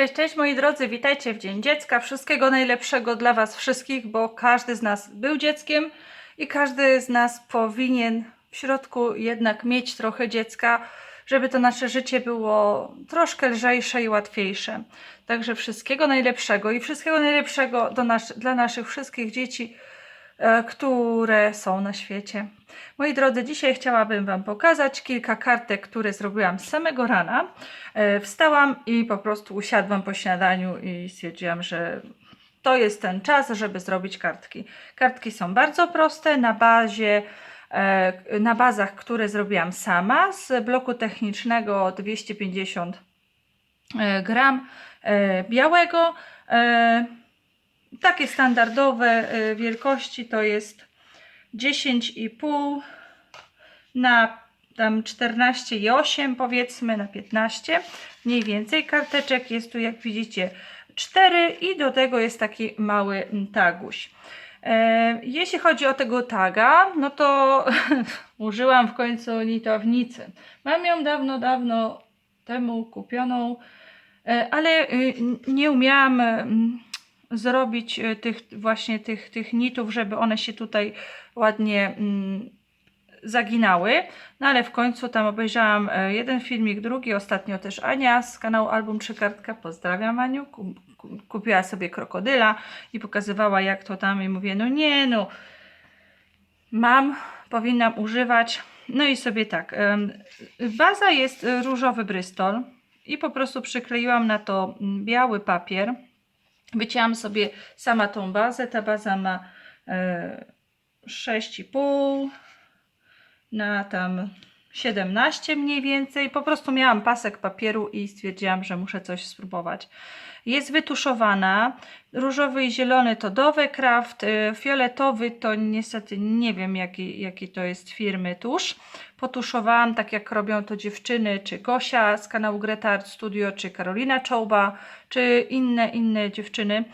Cześć, cześć moi drodzy, witajcie w Dzień Dziecka. Wszystkiego najlepszego dla Was wszystkich, bo każdy z nas był dzieckiem i każdy z nas powinien w środku jednak mieć trochę dziecka, żeby to nasze życie było troszkę lżejsze i łatwiejsze. Także wszystkiego najlepszego i wszystkiego najlepszego nas, dla naszych wszystkich dzieci, które są na świecie. Moi drodzy, dzisiaj chciałabym Wam pokazać kilka kartek, które zrobiłam z samego rana. E, Wstałam i po prostu usiadłam po śniadaniu i stwierdziłam, że to jest ten czas, żeby zrobić kartki. Kartki są bardzo proste na bazie e, na bazach, które zrobiłam sama z bloku technicznego 250 e, gram e, białego. Takie standardowe e, wielkości to jest 10,5 na tam 14,8 powiedzmy na 15 mniej więcej karteczek jest tu jak widzicie 4 i do tego jest taki mały mm, taguś. E, jeśli chodzi o tego taga no to użyłam w końcu nitownicy mam ją dawno dawno temu kupioną e, ale y, nie umiałam mm, zrobić y, tych właśnie tych, tych nitów, żeby one się tutaj ładnie mm, zaginały. No ale w końcu tam obejrzałam e, jeden filmik, drugi, ostatnio też Ania z kanału Album Trzy Kartka. Pozdrawiam Aniu. Ku- ku- Kupiła sobie krokodyla i pokazywała jak to tam i mówię, no nie no, mam, powinnam używać. No i sobie tak, baza jest e, różowy brystol i po prostu przykleiłam na to mm, biały papier. Wycięłam sobie sama tą bazę. Ta baza ma e, 6,5 na tam 17 mniej więcej. Po prostu miałam pasek papieru i stwierdziłam, że muszę coś spróbować. Jest wytuszowana. Różowy i zielony to Dove Craft. y, Fioletowy to niestety nie wiem jaki, jaki to jest firmy tusz. Potuszowałam tak jak robią to dziewczyny, czy Gosia z kanału Greta Art Studio, czy Karolina Czołba, czy inne, inne dziewczyny.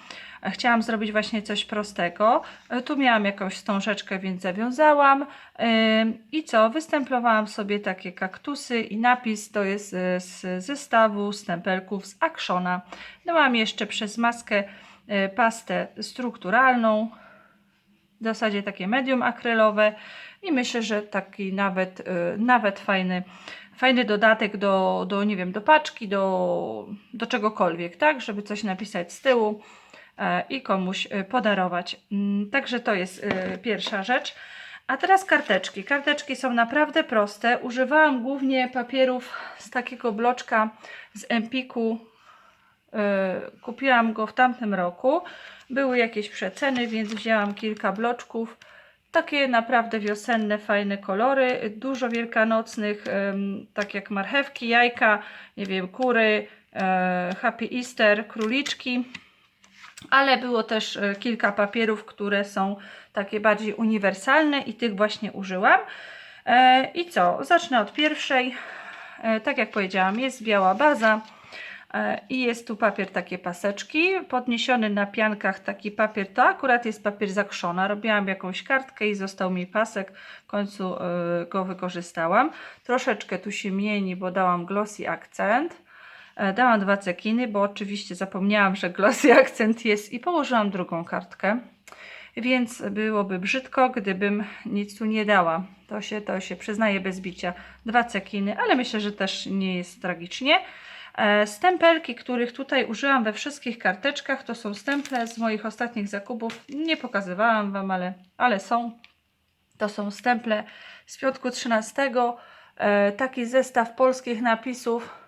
Chciałam zrobić właśnie coś prostego. E, Tu miałam jakąś wstążeczkę, więc zawiązałam. I co? Wystemplowałam sobie takie kaktusy i napis to jest e, z zestawu stempelków z Actiona. Dałam jeszcze przez maskę e, pastę strukturalną, w zasadzie takie medium akrylowe i myślę, że taki nawet, nawet fajny, fajny dodatek do, do, nie wiem, do paczki, do, do czegokolwiek, tak, żeby coś napisać z tyłu i komuś e, podarować. Mm, Także to jest e, pierwsza rzecz. A teraz karteczki. Karteczki są naprawdę proste. Używałam głównie papierów z takiego bloczka z Empiku. E, Kupiłam go w tamtym roku. Były jakieś przeceny, więc wzięłam kilka bloczków. Takie naprawdę wiosenne, fajne kolory. Dużo wielkanocnych, tak jak marchewki, jajka, nie wiem, kury, e, Happy Easter, króliczki ale było też e, kilka papierów, które są takie bardziej uniwersalne i tych właśnie użyłam. E, I co? Zacznę od pierwszej. E, Tak jak powiedziałam, jest biała baza i jest tu papier takie paseczki, podniesiony na piankach taki papier, to akurat jest papier zakrzona. Robiłam jakąś kartkę i został mi pasek, w końcu go wykorzystałam. Troszeczkę tu się mieni, bo dałam glossy akcent. E, Dałam dwa cekiny, bo oczywiście zapomniałam, że glossy akcent jest i położyłam drugą kartkę. Więc byłoby brzydko, gdybym nic tu nie dała. To się, to się przyznaje bez bicia. Dwa cekiny, ale myślę, że też nie jest tragicznie. E, Stempelki, których tutaj użyłam we wszystkich karteczkach, to są stemple z moich ostatnich zakupów. Nie pokazywałam Wam, ale, ale są. To są stemple z piątku 13. E, Taki zestaw polskich napisów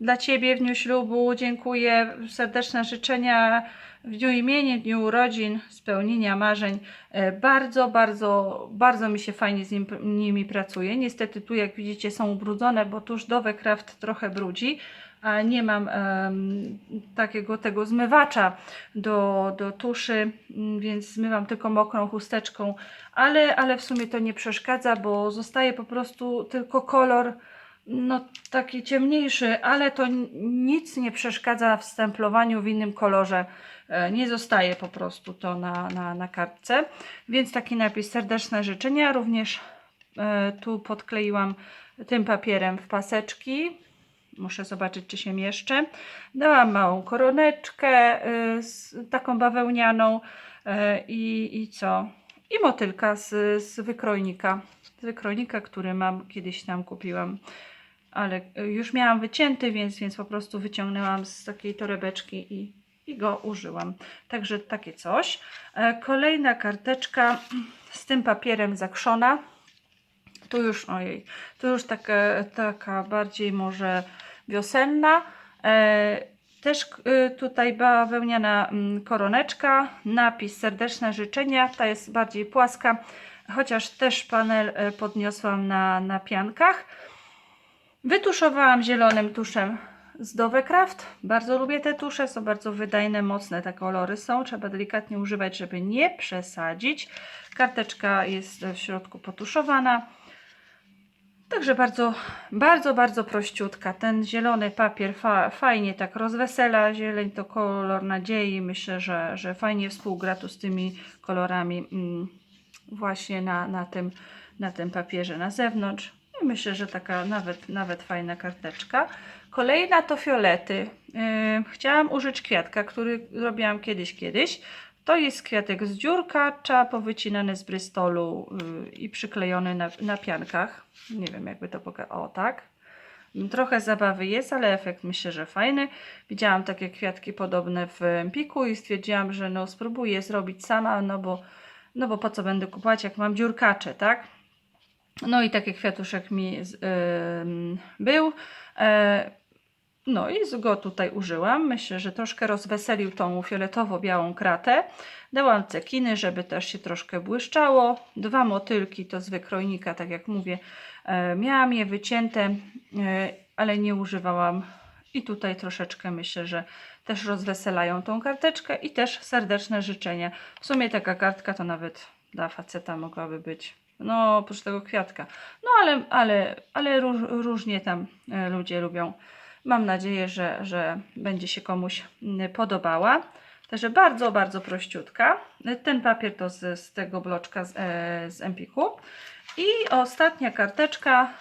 dla Ciebie w dniu ślubu. Dziękuję. Serdeczne życzenia w dniu imienia, dniu urodzin, spełnienia marzeń. E, Bardzo, bardzo, bardzo mi się fajnie z nim, nimi pracuje. Niestety tu, jak widzicie, są ubrudzone, bo tuż Dove Craft trochę brudzi. A nie mam em, takiego tego zmywacza do, do tuszy, więc zmywam tylko mokrą chusteczką, ale, ale w sumie to nie przeszkadza, bo zostaje po prostu tylko kolor no taki ciemniejszy, ale to nic nie przeszkadza w stemplowaniu w innym kolorze. E, Nie zostaje po prostu to na, na, na kartce. Więc taki napis serdeczne życzenia. Również e, tu podkleiłam tym papierem w paseczki. Muszę zobaczyć, czy się mieszczę. Dałam małą koroneczkę z, taką bawełnianą i, i co? I motylka z, z wykrojnika. Z wykrojnika, który mam, kiedyś tam kupiłam. Ale y, już miałam wycięty, więc, więc po prostu wyciągnęłam z takiej torebeczki i, i go użyłam. Także takie coś. E, Kolejna karteczka z tym papierem zakrzona. Tu już, ojej, tu już taka, taka bardziej może wiosenna. E, też y, tutaj bawełniana mm, koroneczka, napis serdeczne życzenia, ta jest bardziej płaska, chociaż też panel e, podniosłam na, na piankach. Wytuszowałam zielonym tuszem z Dove Craft. Bardzo lubię te tusze, są bardzo wydajne, mocne te kolory są. Trzeba delikatnie używać, żeby nie przesadzić. Karteczka jest w środku potuszowana. Także bardzo, bardzo, bardzo prościutka. Ten zielony papier fa fajnie tak rozwesela. Zieleń to kolor nadziei. Myślę, że, że fajnie współgra tu z tymi kolorami mm, właśnie na, na, tym, na tym papierze na zewnątrz. I myślę, że taka nawet, nawet fajna karteczka. Kolejna to fiolety. Yy, chciałam użyć kwiatka, który robiłam kiedyś, kiedyś. To jest kwiatek z dziurkacza, powycinany z brystolu yy, i przyklejony na, na piankach. Nie wiem, jakby to pokazać. O, tak. Trochę zabawy jest, ale efekt myślę, że fajny. Widziałam takie kwiatki podobne w Empiku i stwierdziłam, że no spróbuję zrobić sama, no bo, no bo po co będę kupować, jak mam dziurkacze, tak? No i taki kwiatuszek mi ym, był. E, no i go tutaj użyłam. Myślę, że troszkę rozweselił tą fioletowo-białą kratę. Dałam cekiny, żeby też się troszkę błyszczało. Dwa motylki to z wykrojnika, tak jak mówię. E, miałam je wycięte, e, ale nie używałam. I tutaj troszeczkę myślę, że też rozweselają tą karteczkę i też serdeczne życzenia. W sumie taka kartka to nawet dla faceta mogłaby być. No, oprócz tego kwiatka. No, ale, ale, ale róż, różnie tam e, ludzie lubią. Mam nadzieję, że, że będzie się komuś mm, podobała. Także bardzo, bardzo prościutka. Ten papier to z, z tego bloczka z, e, z Empiku. I ostatnia karteczka,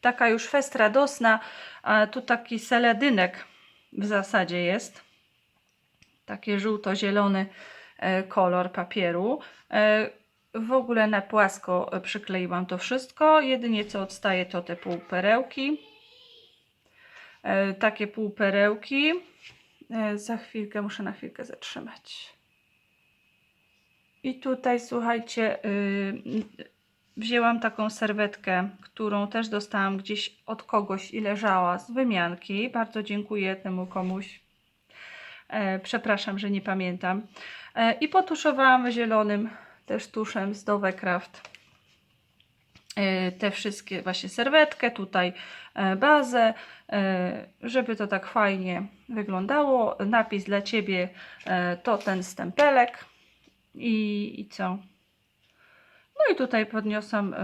taka już festradosna. A tu taki seledynek w zasadzie jest. Taki żółto-zielony e, kolor papieru. E, w ogóle na płasko przykleiłam to wszystko. Jedynie co odstaje to te półperełki. E, takie półperełki. E, za chwilkę muszę na chwilkę zatrzymać. I tutaj słuchajcie, y, wzięłam taką serwetkę, którą też dostałam gdzieś od kogoś i leżała z wymianki. Bardzo dziękuję temu komuś. E, przepraszam, że nie pamiętam. I potuszowałam zielonym też tuszem z Dove Craft te wszystkie właśnie serwetkę, tutaj e, bazę, e, żeby to tak fajnie wyglądało. Napis dla Ciebie e, to ten stempelek i, i co? No i tutaj podniosłam,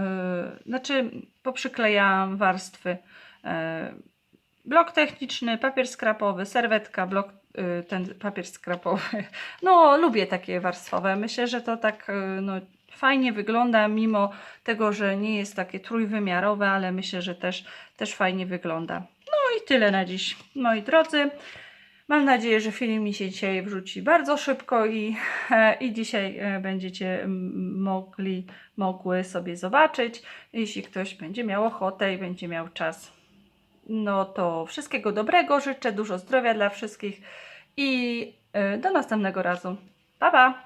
znaczy poprzyklejałam warstwy blok techniczny, papier skrapowy, serwetka, blok, ten papier skrapowy. No, lubię takie warstwowe. Myślę, że to tak no, fajnie wygląda, mimo tego, że nie jest takie trójwymiarowe, ale myślę, że też, też fajnie wygląda. No i tyle na dziś, moi drodzy. Mam nadzieję, że film mi się dzisiaj wrzuci bardzo szybko i, e, i dzisiaj e, będziecie mogli, mogły sobie zobaczyć. Jeśli ktoś będzie miał ochotę i będzie miał czas. No to wszystkiego dobrego, życzę dużo zdrowia dla wszystkich i e, do następnego razu. Pa, pa!